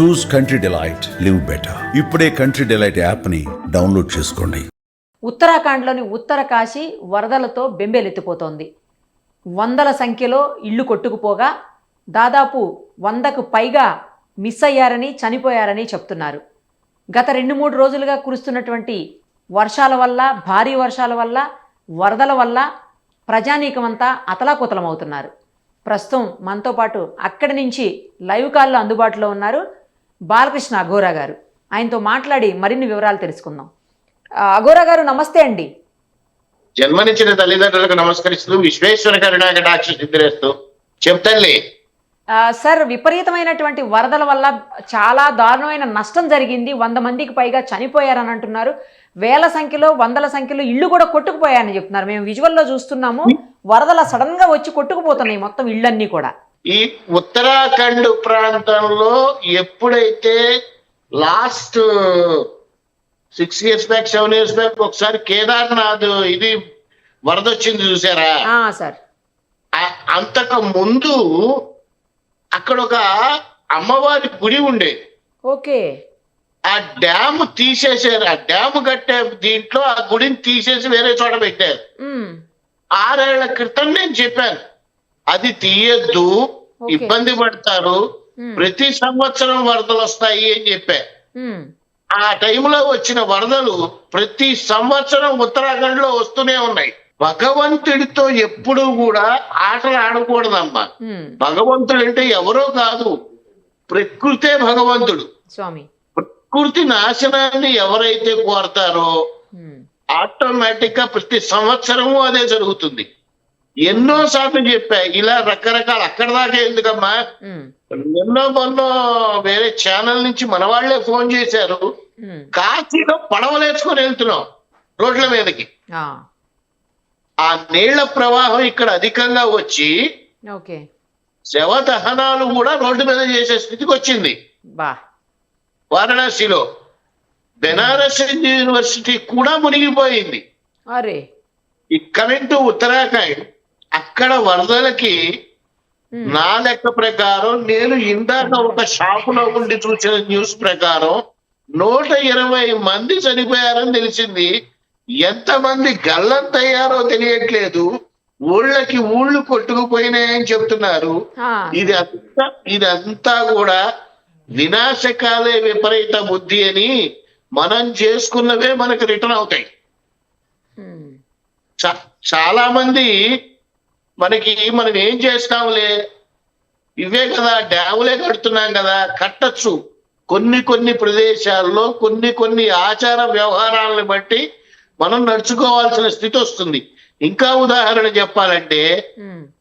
Choose Country Delight live better ఇప్పుడే Country Delight యాప్ని download చేసుకోండి. ఉత్తరాఖండ్లోని ఉత్తర కాశీ వరదలతో బెంబేలెత్తిపోతోంది. వందల సంఖ్యలో ఇళ్ళు కొట్టుకుపోగా దాదాపు వందకు పైగా మిస్ అయ్యారని చనిపోయారని చెప్తున్నారు. గత రెండు మూడు రోజులుగా కురుస్తున్నటువంటి వర్షాల వల్ల భారీ వర్షాల వల్ల వరదల వల్ల ప్రజానీకమంతా అతలాకుతలమవుతున్నారు. ప్రస్తుతం మనతో పాటు అక్కడి నుంచి లైవ్ కాల్లో అందుబాటులో ఉన్నారు బాలకృష్ణ అఘోరా గారు. ఆయనతో మాట్లాడి మరిన్ని వివరాలు తెలుసుకుందాం. అఘోరా గారు నమస్తే అండి. జన్మనిచ్చిన తల్లిదండ్రులకు నమస్కరిస్తూ విశ్వేశ్వర కరుణాకటాక్ష సిద్ధిరేస్తూ సార్ విపరీతమైనటువంటి వరదల వల్ల చాలా దారుణమైన నష్టం జరిగింది. వంద మందికి పైగా చనిపోయారని అంటున్నారు. వేల సంఖ్యలో వందల సంఖ్యలో ఇళ్ళు కూడా కొట్టుకుపోయాయని చెప్తున్నారు. మేము విజువల్లో చూస్తున్నాము. వరదల సడన్గా వచ్చి కొట్టుకుపోతున్నాయి మొత్తం ఇళ్ళన్నీ కూడా. ఈ ఉత్తరాఖండ్ ప్రాంతంలో ఎప్పుడైతే last six years back seven years back ఒకసారి కేదార్నాథ్ ఇది వరద వచ్చింది చూసారా సార్. అంతకు ముందు అక్కడ ఒక అమ్మవారి గుడి ఉండేది ఓకే. ఆ డ్యామ్ తీసేసారు. ఆ డ్యామ్ కట్టే దీంట్లో ఆ గుడిని తీసేసి వేరే చోట పెట్టారు. ఆరేళ్ళ క్రితం నేను చెప్పాను. అది తీయద్దు. ఇబ్బంది పడతారు. ప్రతి సంవత్సరం వరదలు వస్తాయి అని చెప్పా. ఆ టైంలో వచ్చిన వరదలు ప్రతి సంవత్సరం ఉత్తరాఖండ్లో వస్తూనే ఉన్నాయి. భగవంతుడితో ఎప్పుడూ కూడా ఆటలు ఆడకూడదమ్మా. భగవంతుడు అంటే ఎవరో కాదు. ప్రకృతే భగవంతుడు. స్వామి. ప్రకృతి నాశనాన్ని ఎవరైతే కోరతారో ఆటోమేటిక్గా ప్రతి సంవత్సరము అదే జరుగుతుంది. ఎన్నో సార్లు చెప్పా ఇలా రకరకాల అక్కడ దాకా ఎందుకమ్మా? ఎన్నో మొన్నో వేరే ఛానల్ నుంచి మన వాళ్ళే ఫోన్ చేశారు. కాశీలో పడవలేసుకొని వెళ్తున్నాం రోడ్ల మీదకి. ఆ, నీళ్ళ ప్రవాహం ఇక్కడ అధికంగా వచ్చి శవ దహనాలు కూడా రోడ్డు మీద చేసే స్థితికి వచ్చింది. వారణాసిలో. బెనారస్ యూనివర్సిటీ కూడా మునిగిపోయింది. అరే. ఈ కమింగ్ టు ఉత్తరాఖండ్. అక్కడ వరదలకి నా లెక్క ప్రకారం నేను ఇందాక ఒక షాపులో ఉండి చూసిన న్యూస్ ప్రకారం నూట ఇరవై మంది చనిపోయారని తెలిసింది. ఎంతమంది గల్లంతయ్యారో తెలియట్లేదు. ఊళ్ళకి ఊళ్ళు కొట్టుకుపోయినాయని చెప్తున్నారు. ఇది అంతా ఇదంతా కూడా వినాశకాలే విపరీత బుద్ధి అని మనం చేసుకున్నవే మనకు రిటర్న్ అవుతాయి. చాలా మంది మనకి మనం ఏం చేస్తాంలే? ఇవే కదా డ్యాములే కడుతున్నాం కదా కట్టచ్చు. కొన్ని కొన్ని ప్రదేశాల్లో కొన్ని కొన్ని ఆచార వ్యవహారాలను బట్టి మనం నడుచుకోవాల్సిన స్థితి వస్తుంది. ఇంకా ఉదాహరణ చెప్పాలంటే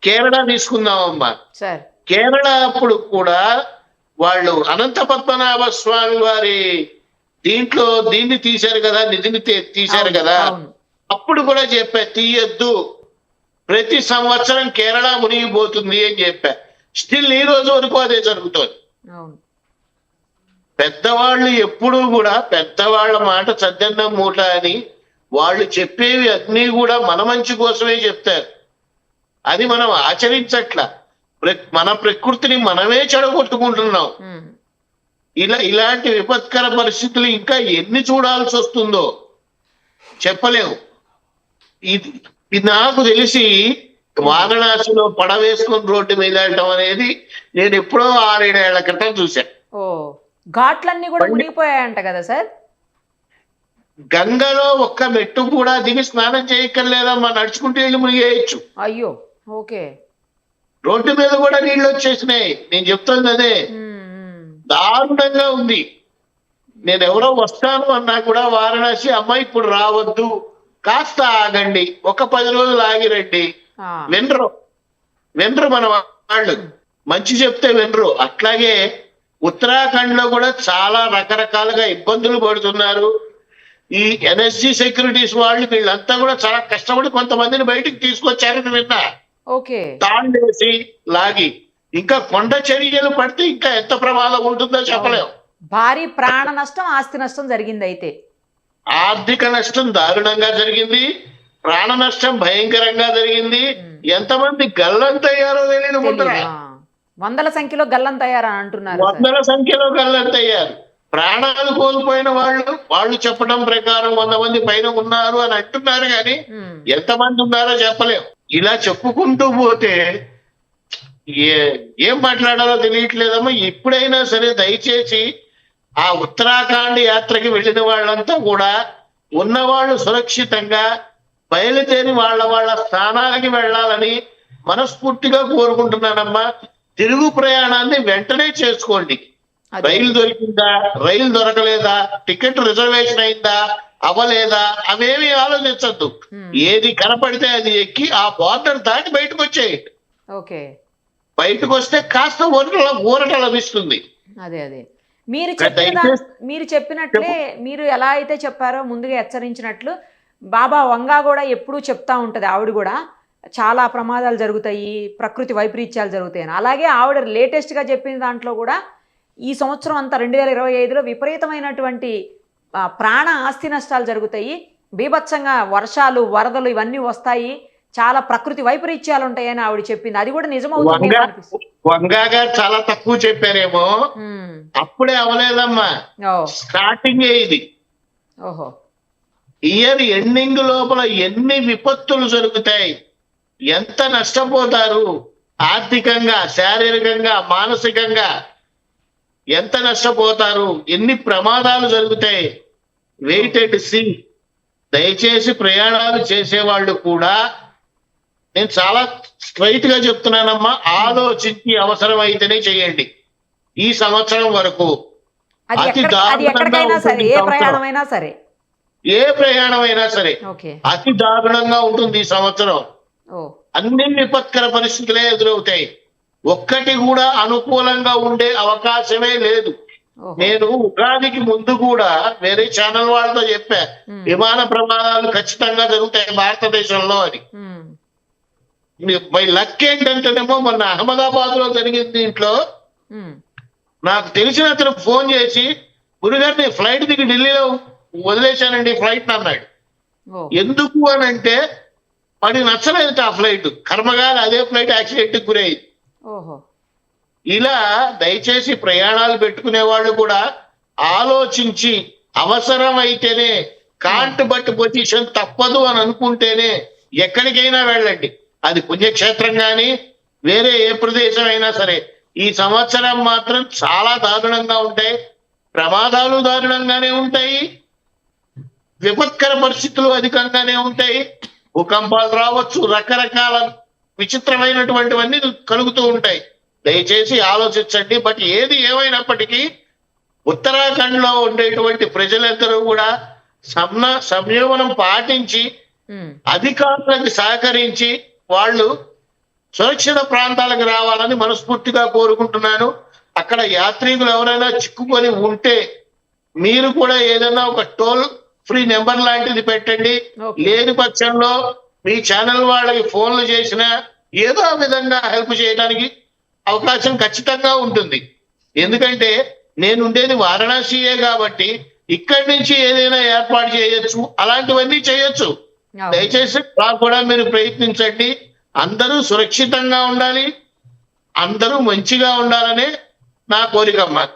కేరళ తీసుకుందామమ్మా. కేరళ అప్పుడు కూడా వాళ్ళు అనంత పద్మనాభ స్వామి వారి దీంట్లో దీన్ని తీశారు కదా నిధిని తీశారు కదా. అప్పుడు కూడా చెప్పా తీయద్దు. ప్రతి సంవత్సరం కేరళ మునిగిపోతుంది అని చెప్పా. స్టిల్ ఈ రోజు వరకు అదే జరుగుతోంది. పెద్దవాళ్ళు ఎప్పుడూ కూడా పెద్దవాళ్ళ మాట చద్దన్న మూట అని వాళ్ళు చెప్పేవి అన్నీ కూడా మన మంచి కోసమే చెప్తారు. అది మనం ఆచరించట్ల. మన ప్రకృతిని మనమే చెడగొట్టుకుంటున్నాం. ఇలా ఇలాంటి విపత్కర పరిస్థితులు ఇంకా ఎన్ని చూడాల్సి వస్తుందో చెప్పలేము. ఇది నాకు తెలిసి వారణాసిలో పడవేసుకుని రోడ్డు మీద వెళ్ళటం అనేది నేను ఎప్పుడో ఆరేడేళ్ళ క్రితం చూశాను ఓ ఘాట్లన్నీ కూడా మునిగిపోయాయంట కదా సార్? గంగలో ఒక్క మెట్టు కూడా దిగి స్నానం చేయక్కర్లేదమ్మా నడుచుకుంటూ వెళ్ళి మునిగేయచ్చు. అయ్యో ఓకే. రోడ్డు మీద కూడా నీళ్ళు వచ్చేసినాయి. నేను చెప్తుంది అదే. దారుణంగా ఉంది. నేను ఎవరో వస్తాను అన్నా కూడా వారణాసి అమ్మ ఇప్పుడు రావద్దు. కాస్త ఆగండి. ఒక పది రోజులు ఆగిరండి. వినరు. వినరు మన వాళ్ళు. మంచి చెప్తే వినరు. అట్లాగే ఉత్తరాఖండ్లో కూడా చాలా రకరకాలుగా ఇబ్బందులు పడుతున్నారు. ఈ ఎన్ఎస్జి సెక్యూరిటీస్ వాళ్ళు వీళ్ళంతా కూడా చాలా కష్టపడి కొంతమందిని బయటికి తీసుకొచ్చారని విన్నా. వేసి లాగి. ఇంకా కొండ చర్యలు పడితే ఇంకా ఎంత ప్రమాదం ఉంటుందో చెప్పలేము భారీ ప్రాణ నష్టం ఆస్తి నష్టం జరిగింది అయితే ఆర్థిక నష్టం దారుణంగా జరిగింది ప్రాణ నష్టం భయంకరంగా జరిగింది. ఎంతమంది గల్లంతయ్యారో తెలియదు ముందర. వందల సంఖ్యలో గల్లంతయ్యారని అంటున్నారు. వందల సంఖ్యలో గల్లంతయ్యారు ప్రాణాలు కోల్పోయిన వాళ్ళు వాళ్ళు చెప్పడం ప్రకారం వంద మంది పైన ఉన్నారు అని అంటున్నారు కానీ ఎంతమంది ఉన్నారో చెప్పలేం. ఇలా చెప్పుకుంటూ పోతే ఏ ఏం మాట్లాడాలో తెలియట్లేదమ్మా. ఎప్పుడైనా సరే దయచేసి ఆ ఉత్తరాఖండ్ యాత్రకి వెళ్ళిన వాళ్ళంతా కూడా ఉన్నవాళ్ళు సురక్షితంగా బయలుదేరి వాళ్ళ వాళ్ళ స్థానాలకి వెళ్ళాలని మనస్ఫూర్తిగా కోరుకుంటున్నానమ్మా. తిరుగు ప్రయాణాన్ని వెంటనే చేసుకోండి. రైలు దొరికిందా? రైలు దొరకలేదా? టికెట్ రిజర్వేషన్ అయిందా? అవ్వలేదా? అవేమీ ఆలోచించద్దు. ఏది కనపడితే అది ఎక్కి ఆ బార్డర్ దాటి బయటకు వచ్చేయండి. ఓకే. బయటకు వస్తే కాస్త ఊరట ఊరట లభిస్తుంది అదే అదే. మీరు చెప్పిన మీరు చెప్పినట్లే మీరు ఎలా అయితే చెప్పారో ముందుగా హెచ్చరించినట్లు బాబా వంగా కూడా ఎప్పుడూ చెప్తా ఉంటది ఆవిడ కూడా. చాలా ప్రమాదాలు జరుగుతాయి ప్రకృతి వైపరీత్యాలు జరుగుతాయి అని. అలాగే ఆవిడ లేటెస్ట్గా చెప్పిన దాంట్లో కూడా ఈ సంవత్సరం అంతా రెండు వేల ఇరవై ఐదులో విపరీతమైనటువంటి ప్రాణ ఆస్తి నష్టాలు జరుగుతాయి. బీభత్సంగా వర్షాలు వరదలు ఇవన్నీ వస్తాయి. చాలా ప్రకృతి వైపరీత్యాలు ఉంటాయని ఆవిడ చెప్పింది. అది కూడా నిజమవుతుంది వంగా గారు చాలా తక్కువ చెప్పారేమో. అప్పుడే అవలేదమ్మా. స్టార్టింగ్ ఇది. ఓహో. ఇయర్ ఎండింగ్ లోపల ఎన్ని విపత్తులు జరుగుతాయి. ఎంత నష్టపోతారు. ఆర్థికంగా శారీరకంగా మానసికంగా ఎంత నష్టపోతారు. ఎన్ని ప్రమాదాలు జరుగుతాయి. వెయిట్ అండ్ సీ దయచేసి ప్రయాణాలు చేసేవాళ్ళు కూడా నేను చాలా స్ట్రైట్గా చెప్తున్నానమ్మా ఆలోచించి అవసరమైతేనే చేయండి. ఈ సంవత్సరం వరకు అతి దారుణంగా సరే ఏ సంవత్సరం. ప్రయాణమైనా సరే. అతి దారుణంగా ఉంటుంది ఈ సంవత్సరం. అన్ని విపత్కర పరిస్థితులే ఎదురవుతాయి. ఒక్కటి కూడా అనుకూలంగా ఉండే అవకాశమే లేదు. నేను ఉగాదికి ముందు కూడా వేరే ఛానల్ వాళ్ళతో చెప్పా. విమాన ప్రమాదాలు ఖచ్చితంగా జరుగుతాయి భారతదేశంలో అని. మై లక్ ఏంటంటేనేమో మొన్న అహ్మదాబాద్లో జరిగిన దీంట్లో నాకు తెలిసిన అతను ఫోన్ చేసి గురుగారిని ఫ్లైట్ దిగి ఢిల్లీలో వదిలేశానండి ఫ్లైట్ అన్నాడు. ఎందుకు అని అంటే వాడికి నచ్చలేదు ఆ ఫ్లైట్. కర్మగాలి అదే ఫ్లైట్ యాక్సిడెంట్ గురయ్యింది ఇలా దయచేసి ప్రయాణాలు పెట్టుకునే వాళ్ళు కూడా ఆలోచించి అవసరం అయితేనే కాంట్ బట్టి పొజిషన్ తప్పదు అని అనుకుంటేనే ఎక్కడికైనా వెళ్ళండి. అది పుణ్యక్షేత్రం కానీ వేరే ఏ ప్రదేశం అయినా సరే ఈ సంవత్సరం మాత్రం చాలా దారుణంగా ఉంటాయి. ప్రమాదాలు దారుణంగానే ఉంటాయి. విపత్కర పరిస్థితులు అధికంగానే ఉంటాయి. భూకంపాలు రావచ్చు రకరకాల విచిత్రమైనటువంటివన్నీ కలుగుతూ ఉంటాయి. దయచేసి ఆలోచించండి. బట్ ఏది ఏమైనప్పటికీ ఉత్తరాఖండ్లో ఉండేటువంటి ప్రజలందరూ కూడా సమ్న సంయమనం పాటించి అధికారులకు సహకరించి వాళ్ళు సురక్షిత ప్రాంతాలకు రావాలని మనస్ఫూర్తిగా కోరుకుంటున్నాను అక్కడ యాత్రికులు ఎవరైనా చిక్కుకొని ఉంటే మీరు కూడా ఏదైనా ఒక టోల్ ఫ్రీ నెంబర్ లాంటిది పెట్టండి. లేని పక్షంలో మీ ఛానల్ వాళ్ళకి ఫోన్లు చేసినా ఏదో విధంగా హెల్ప్ చేయడానికి అవకాశం ఖచ్చితంగా ఉంటుంది ఎందుకంటే నేను ఉండేది వారణాసియే కాబట్టి ఇక్కడి నుంచి ఏదైనా ఏర్పాటు చేయొచ్చు అలాంటివన్నీ చేయొచ్చు. దయచేసి అలా కూడా మీరు ప్రయత్నించండి. అందరూ సురక్షితంగా ఉండాలి. అందరూ మంచిగా ఉండాలనే నా కోరికమ్మా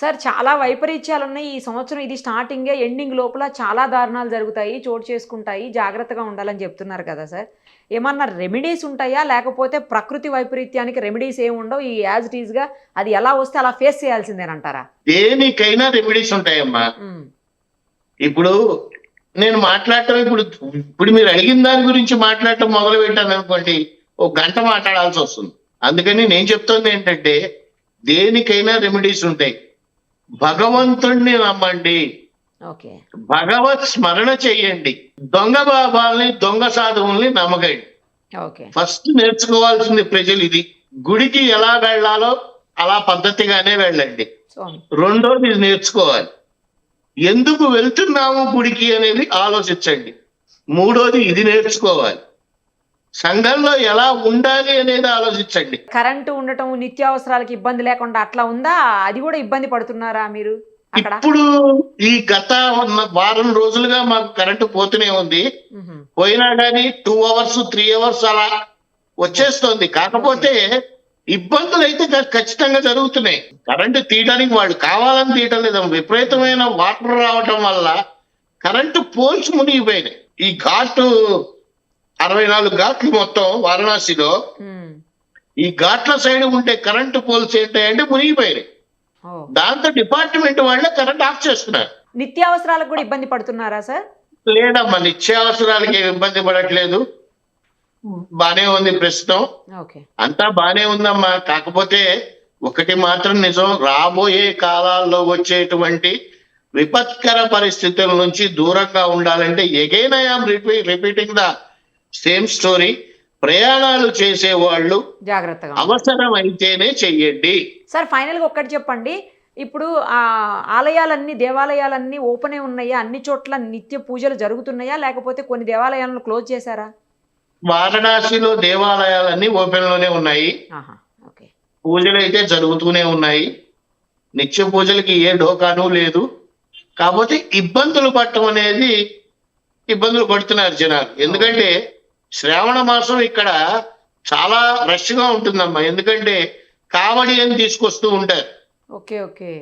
సార్ చాలా వైపరీత్యాలు ఉన్నాయి. ఈ సంవత్సరం ఇది స్టార్టింగే ఎండింగ్ లోపల చాలా దారుణాలు జరుగుతాయి చోటు చేసుకుంటాయి. జాగ్రత్తగా ఉండాలని చెప్తున్నారు కదా సార్. ఏమన్నా రెమెడీస్ ఉంటాయా? లేకపోతే ప్రకృతి వైపరీత్యానికి రెమెడీస్ ఏమి ఉండవు? ఈ యాజ్ ఇట్ ఈజ్గా అది ఎలా వస్తే అలా ఫేస్ చేయాల్సిందేనంటారా? దేనికైనా రెమెడీస్ ఉంటాయమ్మా. ఇప్పుడు నేను మాట్లాడటం ఇప్పుడు ఇప్పుడు మీరు అడిగిన దాని గురించి మాట్లాడటం మొదలు పెట్టాను అనుకోండి ఒక గంట మాట్లాడాల్సి వస్తుంది. అందుకని నేను చెప్తుంది ఏంటంటే దేనికైనా రెమెడీస్ ఉంటాయి. భగవంతుణ్ణి నమ్మండి. భగవత్ స్మరణ చెయ్యండి దొంగ బాబాల్ని దొంగ సాధువుల్ని నమ్మకండి. ఫస్ట్ నేర్చుకోవాల్సింది ప్రజలు ఇది. గుడికి ఎలా వెళ్ళాలో అలా పద్ధతిగానే వెళ్ళండి. రెండోది నేర్చుకోవాలి. ఎందుకు వెళ్తున్నాము గుడికి అనేది ఆలోచించండి. మూడోది ఇది నేర్చుకోవాలి. సంఘంలో ఎలా ఉండాలి అనేది ఆలోచించండి. కరెంటు ఉండటం నిత్యావసరాలకి ఇబ్బంది లేకుండా అట్లా ఉందా? అది కూడా ఇబ్బంది పడుతున్నారా మీరు ఇప్పుడు ఈ గత వారం రోజులుగా మాకు కరెంటు పోతూనే ఉంది. పోయినా కానీ టూ అవర్స్ త్రీ అవర్స్ అలా వచ్చేస్తుంది. కాకపోతే ఇబ్బందులు అయితే ఖచ్చితంగా జరుగుతున్నాయి. కరెంటు తీయడానికి వాళ్ళు కావాలని తీయటం లేదు. విపరీతమైన వాటర్ రావటం వల్ల కరెంటు పోల్స్ మునిగిపోయినాయి. ఈ ఘాటు అరవై నాలుగు ఘాట్లు మొత్తం వారణాసిలో. ఈ ఘాట్ల సైడ్ ఉంటే కరెంటు పోల్స్ ఏంటంటే మునిగిపోయినాయి. దాంతో డిపార్ట్మెంట్ వాళ్ళే కరెంట్ ఆఫ్ చేస్తున్నారు. నిత్యావసరాలకు కూడా ఇబ్బంది పడుతున్నారా సార్? లేదమ్మా నిత్యావసరాలకి ఏమి ఇబ్బంది పడట్లేదు. బానే ఉంది ప్రస్తుతం. ఓకే. అంతా బానే ఉందమ్మా. కాకపోతే ఒకటి మాత్రం నిజం రాబోయే కాలాల్లో వచ్చేటువంటి విపత్కర పరిస్థితుల నుంచి దూరంగా ఉండాలంటే again I am repeating the same story ప్రయాణాలు చేసే వాళ్ళు జాగ్రత్తగా. అవసరం అయితేనే చెయ్యండి. సార్ ఫైనల్గా ఒక్కటి చెప్పండి. ఇప్పుడు ఆ ఆలయాలన్నీ దేవాలయాలన్నీ ఓపెనే ఉన్నాయా? అన్ని చోట్ల నిత్య పూజలు జరుగుతున్నాయా? లేకపోతే కొన్ని దేవాలయాలను క్లోజ్ చేశారా? వారణాసిలో దేవాలయాలన్నీ ఓపెన్లోనే ఉన్నాయి పూజలు అయితే జరుగుతూనే ఉన్నాయి. నిత్య పూజలకి ఏ డోకాను లేదు. కాకపోతే ఇబ్బందులు పడటం అనేది ఇబ్బందులు పడుతున్నారు జనాలు. ఎందుకంటే శ్రావణ మాసం ఇక్కడ చాలా రష్గా ఉంటుందమ్మా. ఎందుకంటే కావడి అని తీసుకొస్తూ ఉంటారు. Okay okay.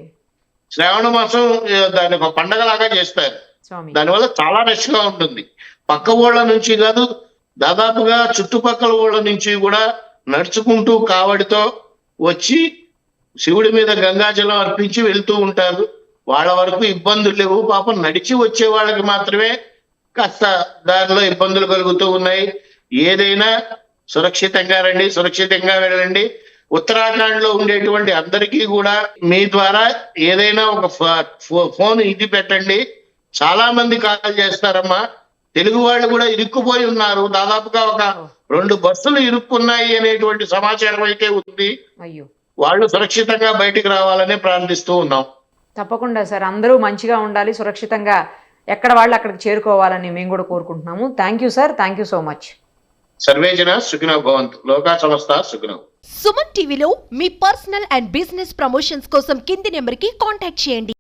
శ్రావణ మాసం ఆ, దాన్ని ఒక పండగలాగా చేస్తారు. దానివల్ల చాలా రష్గా ఉంటుంది. పక్క ఊళ్ళ నుంచి కాదు దాదాపుగా చుట్టుపక్కల ఊళ్ళ నుంచి కూడా నడుచుకుంటూ కావడితో వచ్చి శివుడి మీద గంగాజలం అర్పించి వెళ్తూ ఉంటారు. వాళ్ళ వరకు ఇబ్బందులు లేవు. పాపం నడిచి వచ్చే వాళ్ళకి మాత్రమే కాస్త దారిలో ఇబ్బందులు కలుగుతూ ఉన్నాయి. ఏదైనా సురక్షితంగా రండి సురక్షితంగా వెళ్ళండి. ఉత్తరాఖండ్లో ఉండేటువంటి అందరికీ కూడా మీ ద్వారా ఏదైనా ఒక ఫ- ఫో- ఫోన్ ఇది పెట్టండి. చాలా మంది కాల్ చేస్తారమ్మా. తెలుగు వాళ్ళు కూడా ఇరుక్కుపోయి ఉన్నారు. దాదాపుగా ఒక రెండు బస్సులు ఇరుక్కున్నాయి అనేటువంటి సమాచారం అయితే ఉంది. అయ్యో. వాళ్ళు సురక్షితంగా బయటికి రావాలని ప్రార్థిస్తూ ఉన్నాం. తప్పకుండా సార్. అందరూ మంచిగా ఉండాలి సురక్షితంగా ఎక్కడ వాళ్ళు అక్కడికి చేరుకోవాలని మేము కూడా కోరుకుంటున్నాము. Thank you sir thank you so much సర్వేజన సుఖినో భవంతు లోకా సంస్థ సుఖినో సుమన్ టీవీలో మీ పర్సనల్ అండ్ బిజినెస్ ప్రమోషన్స్ కోసం కింది నెంబర్కి కాంటాక్ట్ చేయండి.